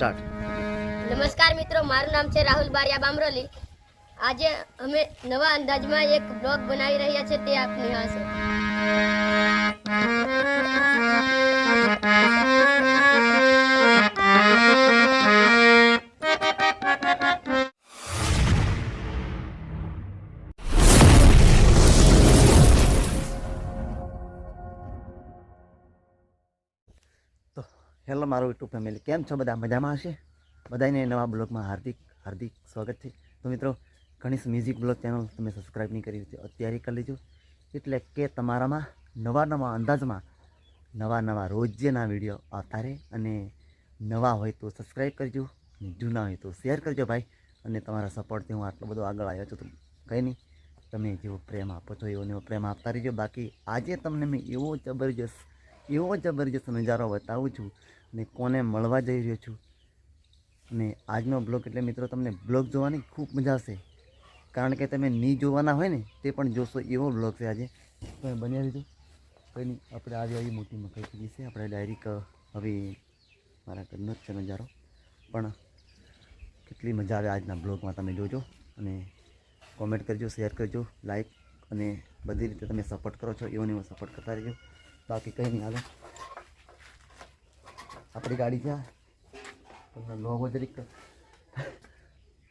Start. નમસ્કાર મિત્રો, મારું નામ છે રાહુલ બારિયા બામરોલી. આજે અમે નવા અંદાજમાં એક બ્લોગ બનાવી રહ્યા છે, તે આપ નિહાળશો હેલો, મારું યુટ્યુબ ફેમિલી કેમ છો બધા? મજામાં હશે? બધાને નવા બ્લોગમાં હાર્દિક હાર્દિક સ્વાગત છે. તો મિત્રો, ગણેશ મ્યુઝિક બ્લોગ ચેનલ તમે સબસ્ક્રાઈબ નહીં કરી હતી અત્યારે કરી લેજો. એટલે કે તમારામાં નવા નવા અંદાજમાં નવા નવા રોજના વીડિયો આવતા રહે અને નવા હોય તો સબસ્ક્રાઈબ કરજો જૂના હોય તો શેર કરજો ભાઈ. અને તમારા સપોર્ટથી હું આટલો બધો આગળ આવ્યો છું તો કંઈ નહીં. તમે જેવો પ્રેમ આપો છો, એવો એવો પ્રેમ આપતા રહેજો. બાકી આજે તમને મેં એવો જબરજસ્ત એવો જબરજસ્ત નજારો બતાવું છું અને કોને મળવા જઈ રહ્યો છું. અને આજનો બ્લોગ એટલે મિત્રો તમને બ્લોગ જોવાની ખૂબ મજા આવશે. કારણ કે તમે નહીં જોવાના હોય ને, તે પણ જોશો એવો બ્લોગ છે આજે. તમે બન્યા રહીજો. કંઈ નહીં, આપણે આજે આવી મોટી મકાઈ થઈ છે. આપણે ડાયરેક હવે મારા ઘરનો જ છે નજારો. પણ કેટલી મજા આવે આજના બ્લોગમાં તમે જોજો અને કોમેન્ટ કરજો શેર કરજો લાઈક અને બધી રીતે તમે સપોર્ટ કરો છો, એવો ને એવો સપોર્ટ કરતા રહેજો. બાકી કંઈ નહીં, હાલો. આપણી ગાડી ક્યાં? તમને લોગો જરીક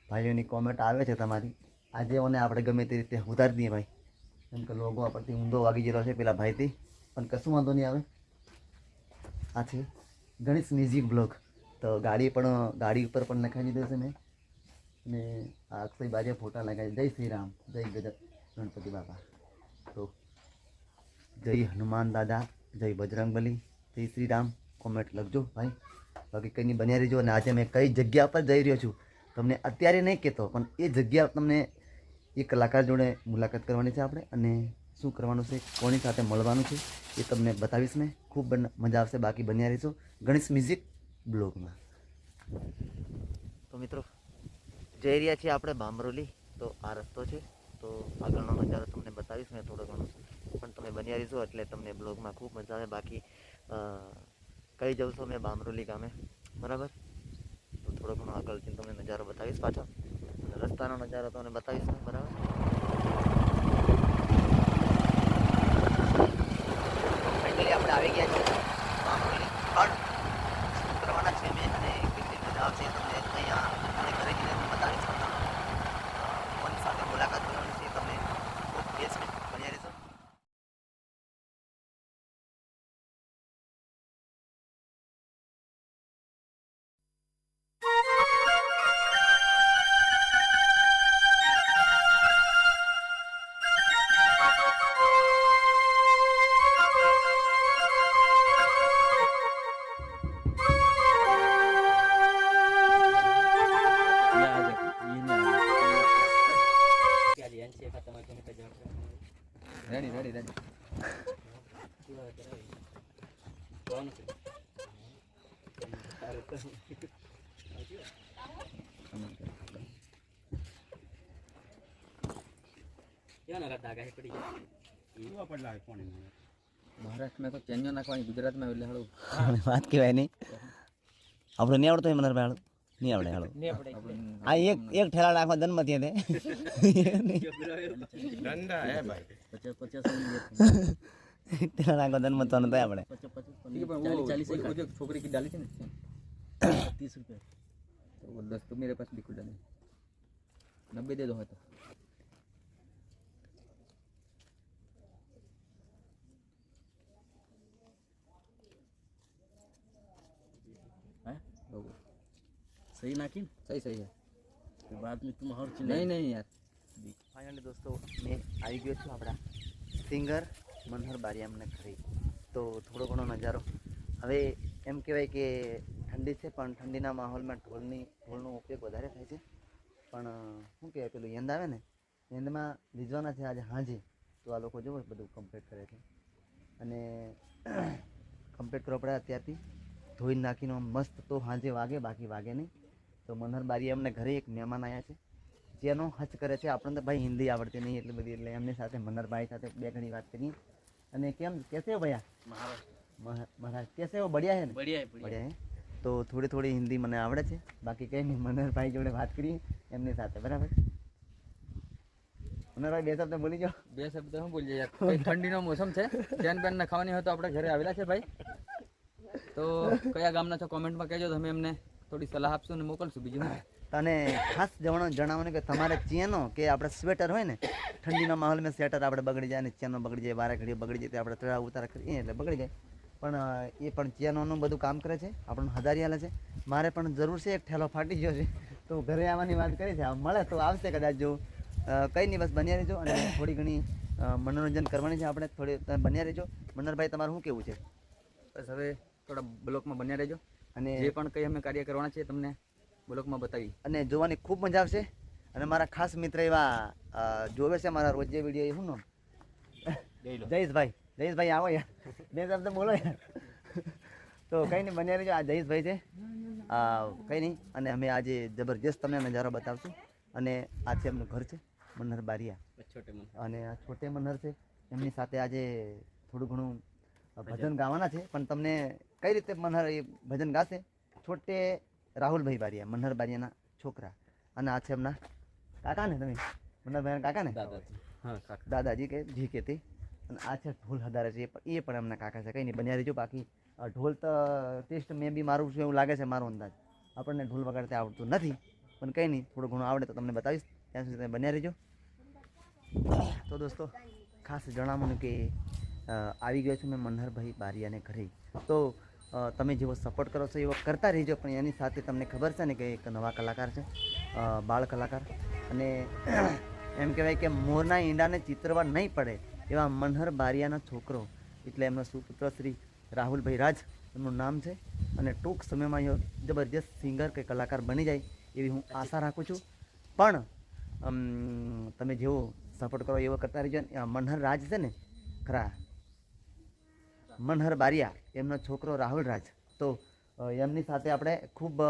ભાઈઓની કોમેન્ટ આવે છે તમારી. આજે ઓને આપણે ગમે તે રીતે ઉતારી દઈએ ભાઈ. કેમ કે લોગો આપણથી ઊંધો વાગી ગયેલો છે પેલા ભાઈથી. પણ કશું વાંધો નહીં આવે. આ છે ગણેશ મ્યુઝિક બ્લોગ તો ગાડી પણ, ગાડી ઉપર પણ લખાવી દીધો છે મેં. અને આ અક્ષય બાજે ફોટા લગાવી. જય શ્રી રામ. જય ગજ ગણપતિ બાપા. તો જય હનુમાન દાદા, જય બજરંગબલી, જય શ્રી રામ. કોમેન્ટ લખજો, ભાઈ. બાકી કંઈ નહીં, બન્યા રહેજો. અને આજે મેં કઈ જગ્યા પર જઈ રહ્યો છું, તમને અત્યારે નહીં કહેતો, પણ એ જગ્યા તમને એ કલાકાર જોડે મુલાકાત કરવાની છે આપણે. અને શું કરવાનું છે, કોની સાથે મળવાનું છે, એ તમને બતાવીશ મેં. ખૂબ મજા આવશે. બાકી બન્યા રહીશું ગણેશ મ્યુઝિક બ્લોગમાં. તો મિત્રો, જઈ રહ્યા છીએ આપણે બામરોલી. તો આ રસ્તો છે. તો આગળનો નજારો તમને બતાવીશ મેં થોડો ઘણો. પણ તમે બન્યા રહીશો એટલે તમને બ્લોગમાં ખૂબ મજા આવે. બાકી કઈ જાઉં છું મેં બામરોલી ગામે બરાબર તો થોડો ઘણો આગળ જઈને તમને નજારો બતાવીશ પાછો અને રસ્તાનો નજારો તમને બતાવીશ મેં બરાબર ફાઇનલી આપણે આવી ગયા છીએ રેડી રેડી રેડી મહારાષ્ટ્રમાં તો ચેન્જો નાખવાની ગુજરાતમાં એટલે હાલું વાત કહેવાય નહીં. આપણે નહીં આવડતું મનર હાળું. નહીં આવડે હાળું આ એક એક ઠેલા નાખવા જન્મ થયા તે પચાસ પચાસ ઠેલા નાખવા જન્મ તો નતા આપણે चालीस चालीस वो जो छोकरी की डाली थी ना तीस रुपये तो वो दस तो मेरे पास बिल्कुल डाले नब्बे दे दो है तो सही नाखी सही सही है फिर बाद में तुम और नहीं नहीं यार ફાઇનલી દોસ્તો મેં આવી ગયો છું આપણા સિંગર મનહર બારિયામને ઘરે તો થોડો ઘણો નજારો હવે એમ કહેવાય કે ઠંડી છે પણ ઠંડીના માહોલમાં ઢોલની ઢોલનો ઉપયોગ વધારે થાય છે પણ શું કહેવાય પેલું યંદ આવે ને યંદમાં લીધવાના છે આજે હાંજે તો આ લોકો જુઓ બધું કમ્પ્લીટ કરે છે અને કમ્પ્લીટ કરવા પડે અત્યારથી ધોઈ નાખીને આમ મસ્ત તો હાંજે વાગે બાકી વાગે નહીં તો મનહર બારી અમને ઘરે એક મહેમાન આવ્યા છે જેનો હચ કરે છે આપણને તો ભાઈ હિન્દી આવડતી નહીં એટલી બધી એટલે એમની સાથે મનહરભાઈ સાથે બે ઘણી વાત કરી અને કેમ કેસે ભૈયા? મહારાજ. કેસે બઢિયા હે ને? બઢિયા બઢિયા હે. તો થોડી થોડી હિન્દી મને આવડે છે બાકી કંઈ નહીં મનહરભાઈ જોડે વાત કરી એમની સાથે બરાબર? મનોહરભાઈ બે શબ્દ બોલી જાઓ. બે શબ્દ હું બોલી જાય ઠંડીનો મોસમ છે? ચેન પેન ના ખાવાની હોય તો આપણે ઘરે આવેલા છે ભાઈ? તો કયા ગામના છો? કોમેન્ટમાં કહેજો તમે એમને થોડી સલાહ આપશું અને મોકલશું બીજું? અને ખાસ જવાનું જણાવવાનું કે તમારે ચેનો કે આપણે સ્વેટર હોય ને ઠંડીના માહોલમાં સ્વેટર આપણે બગડી જાય અને ચેનો બગડી જાય વારે ઘડી બગડી જાય તે આપણે ત્રણ ઉતાર કરીએ એટલે બગડી જાય. પણ એ પણ ચેનોનું બધું કામ કરે છે આપણને હજારી આલે છે. મારે પણ જરૂર છે એક ઠેલો ફાટી ગયો છે. તો ઘરે આવવાની વાત કરી છે મળે તો આવશે કદાચ જો. કંઈ નહીં બસ બન્યા રહેજો અને થોડી ઘણી મનોરંજન કરવાની છે આપણે થોડી બન્યા રહેજો. મનોહરભાઈ તમારું શું કેવું છે? બસ હવે થોડા બ્લોકમાં બન્યા રહેજો. અને જે પણ કંઈ અમે કાર્ય કરવાના છે તમને બ્લોકમાં બતાવી. અને જોવાની ખૂબ મજા આવશે. અને મારા ખાસ મિત્ર એવા જોવે છે મારા રોજ જે વીડિયો શું નામ? જયેશભાઈ. જયેશભાઈ આવો યાર. બે શબ્દ બોલો યાર. તો કંઈ નહીં બન્યા રહેજો. આ જયેશભાઈ છે. કંઈ નહીં. અને અમે આજે જબરજસ્ત તમને નજારો બતાવશું. અને આ છે એમનું ઘર છે મન્નર બારિયા. અને આ છોટે મન્નર છે. એમની સાથે આજે થોડું ઘણું ભજન ગાવાના છે. પણ તમને કઈ રીતે મનહર એ ભજન ગાશે? છોટે રાહુલભાઈ બારિયા મનહર બારિયાના છોકરા. અને આ છે એમના કાકા ને તમે? મન્નરભાઈના કાકા ને દાદાજી. કે જી કે તે અને આ છે ઢોલ હદારે છે એ પણ- એમના કાકા છે. કંઈ નહીં બન્યા રહેજો બાકી. ઢોલ તો ટેસ્ટ મેં બી મારું છું એવું લાગે છે મારો અંદાજ. આપણને ઢોલ વગાડતા આવડતું નથી. પણ કંઈ નહીં થોડું ઘણું આવડે તો તમને બતાવીશ. ત્યાં સુધી તમે બન્યા રહેજો. તો દોસ્તો ખાસ જણાવવાનું કે આવી ગયો છું મેં મનહરભાઈ બારિયાને ઘરે. તો તમે જેવો સપોર્ટ કરો છો, એવો કરતા રહેજો, પણ એની સાથે તમને ખબર છે ને કે એક નવા કલાકાર છે બાળ કલાકાર. અને એમ કહેવાય કે મોરના ઈંડાને ચિત્રવા નહીં પડે એવા મનહર બારિયાનો છોકરો. એટલે એમનો સુપુત્ર શ્રી રાહુલભાઈ રાજ એમનું નામ છે. અને ટૂંક સમયમાં એ જબરજસ્ત સિંગર કે કલાકાર બની જાય એવી હું આશા રાખું છું. પણ તમે જેવો સપોર્ટ કરો એવો કરતા રહેજો. મનહર રાજ છે ને, ખરા? મનહર બારિયા. એમનો છોકરો રાહુલ રાજ તો એમની સાથે આપણે ખૂબ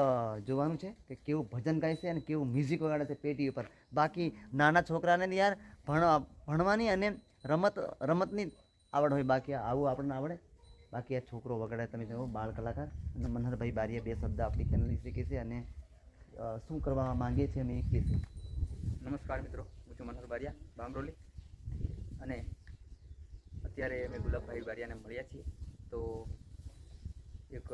જોવાનું છે કે કેવું ભજન ગાય છે અને કેવું મ્યુઝિક વગાડે છે પેટી ઉપર. બાકી નાના છોકરાને યાર ભણ, ભણવાની અને રમત, રમતની આવડ હોય. બાકી આવું આપણને આવડે. બાકી આ છોકરો વગાડે તમે જાઓ, બાળ કલાકાર. અને મનહરભાઈ બારીએ બે શબ્દ આપણી ચેનલ વિશે કહેશે અને શું કરવા માંગીએ છીએ અમે એ કહેશે નમસ્કાર મિત્રો, હું છું મનોહર બારિયા, બામરોલી. અને અત્યારે અમે ગુલાબભાઈ બારિયાને મળ્યા છીએ. તો એક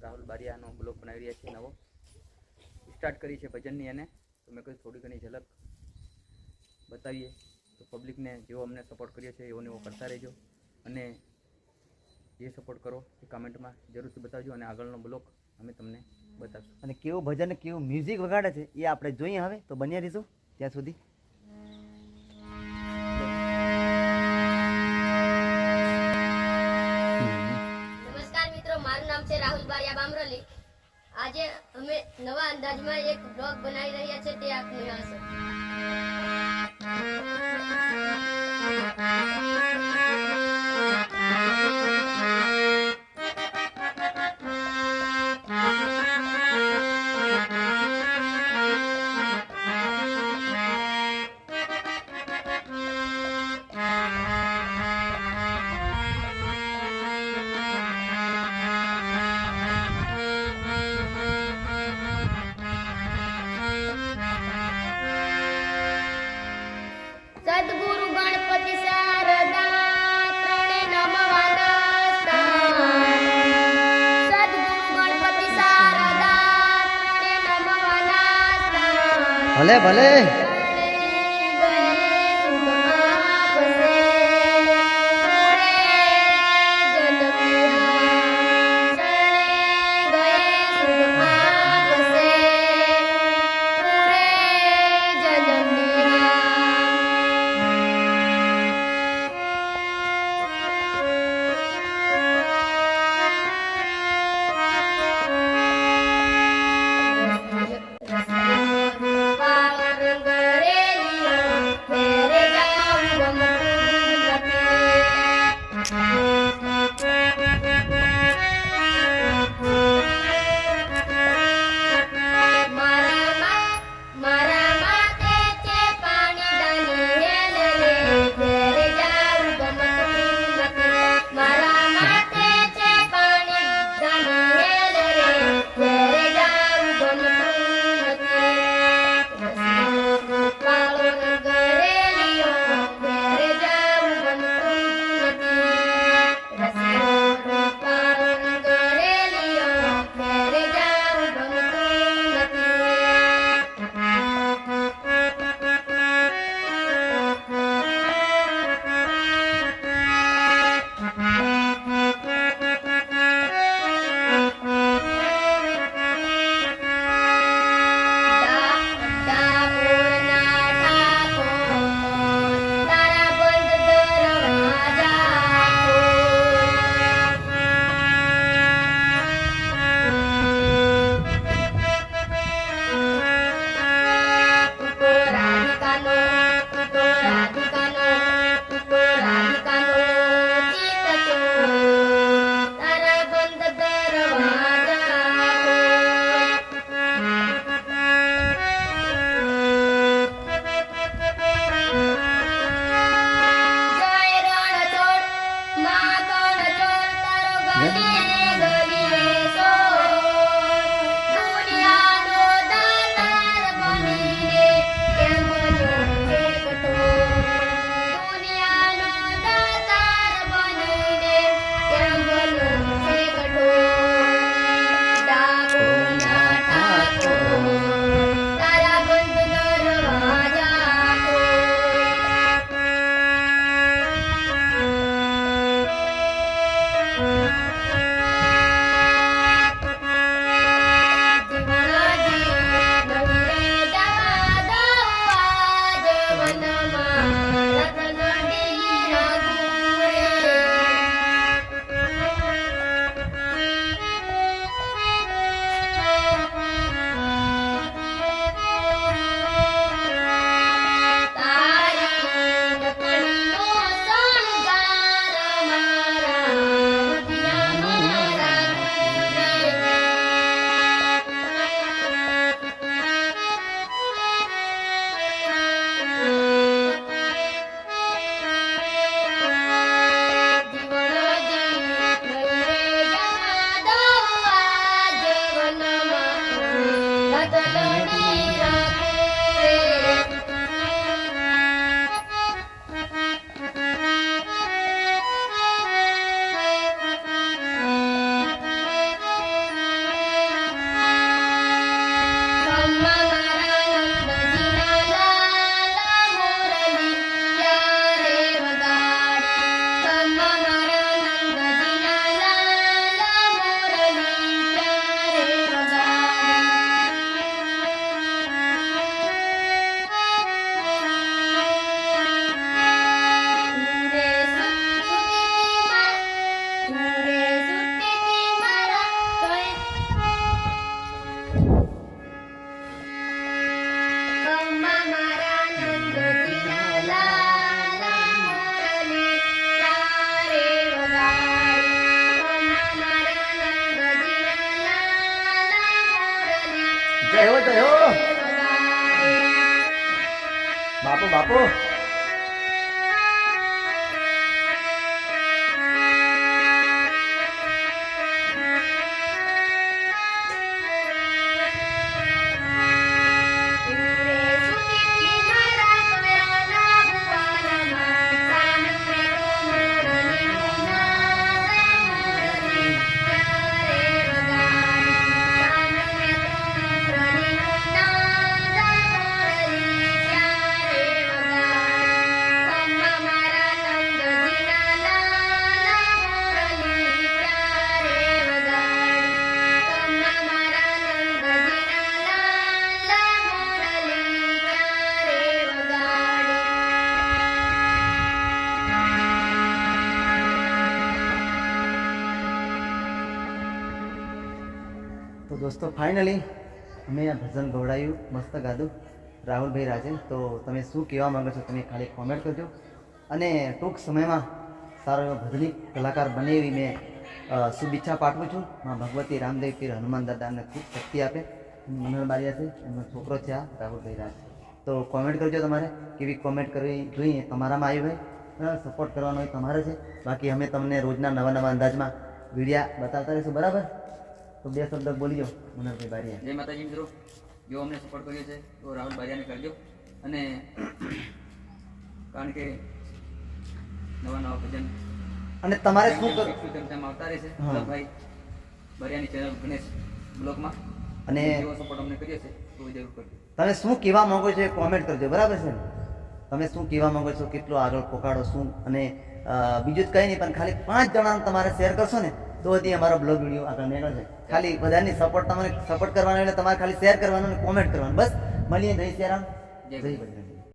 રાહુલ બારિયાનો બ્લોગ બનાવી રહ્યા છીએ નવો. સ્ટાર્ટ કરી છે ભજનની એને. તો મેં કહ્યું થોડી ઘણી ઝલક બતાવીએ. તો પબ્લિકને જેવો અમને સપોર્ટ કર્યો છે, એવો ને એવો કરતા રહેજો. અને જે સપોર્ટ કરો એ કમેન્ટમાં જરૂરથી બતાવજો અને આગળનો બ્લોગ અમે તમને બતાવશું. અને કેવું ભજન કેવું મ્યુઝિક વગાડે છે એ આપણે જોઈએ હવે. તો બન્યા રહીશું ત્યાં સુધી. બારિયા બામરોલી. આજે અમે નવા અંદાજમાં એક બ્લોગ બનાવી રહ્યા છે તે આપ નિહાળશો ભલે ભલે. Yeah. દોસ્તો ફાઇનલી અમે આ ભજન ગવડાયું, મસ્ત ગાધું. રાહુલભાઈ રાજન તો તમે શું કહેવા માગો છો તમે ખાલી કોમેન્ટ કરજો. અને ટૂંક સમયમાં સારો એવો ભજનિક કલાકાર બને એવી મેં શુભેચ્છા પાઠવું છું. માં ભગવતી રામદેવ પીર હનુમાન દાદાને ખૂબ શક્તિ આપે. મનોહર બારિયા છે, એમનો છોકરો છે આ, રાહુલભાઈ રાજ. તો કોમેન્ટ કરજો તમારે, કેવી કોમેન્ટ કરવી જોઈએ તમારામાં આવી ભાઈ સપોર્ટ કરવાનો હોય તમારે છે. બાકી અમે તમને રોજના નવા નવા અંદાજમાં વિડીયા બતાવતા રહીશું, બરાબર? તો બે શબ્દ બોલી જાઓ મનોહરભાઈ બારિયા જય માતાજી મિત્રો. જો અમને સપોર્ટ કર્યો છે તો રાહુલ બારિયાને કરજો અને કારણ કે નવા નવા ભજન અને તમારે શું કર ચમચામાં આવતા રહેશે. ભાઈ બારિયાની ચેનલ ગણેશ બ્લોગમાં અને સપોર્ટ અમને કર્યો છે તો જરૂર કરજો. તમે શું કહેવા માંગો છો એ કોમેન્ટ કરજો બરાબર છે તમે શું કહેવા માંગો છો કેટલો આગળ પોકાડો શું? અને બીજું જ કંઈ નહીં પણ ખાલી પાંચ જણાને તમારે શેર કરશો ને તો હજી અમારો બ્લોગ વીડિયો આગળ નીકળશે ખાલી બધાની સપોર્ટ તમારે સપોર્ટ કરવાનો એટલે તમારે ખાલી શેર કરવાનું અને કોમેન્ટ કરવાનું. બસ મળીએ જય શ્રી રામ. જય બજરંગ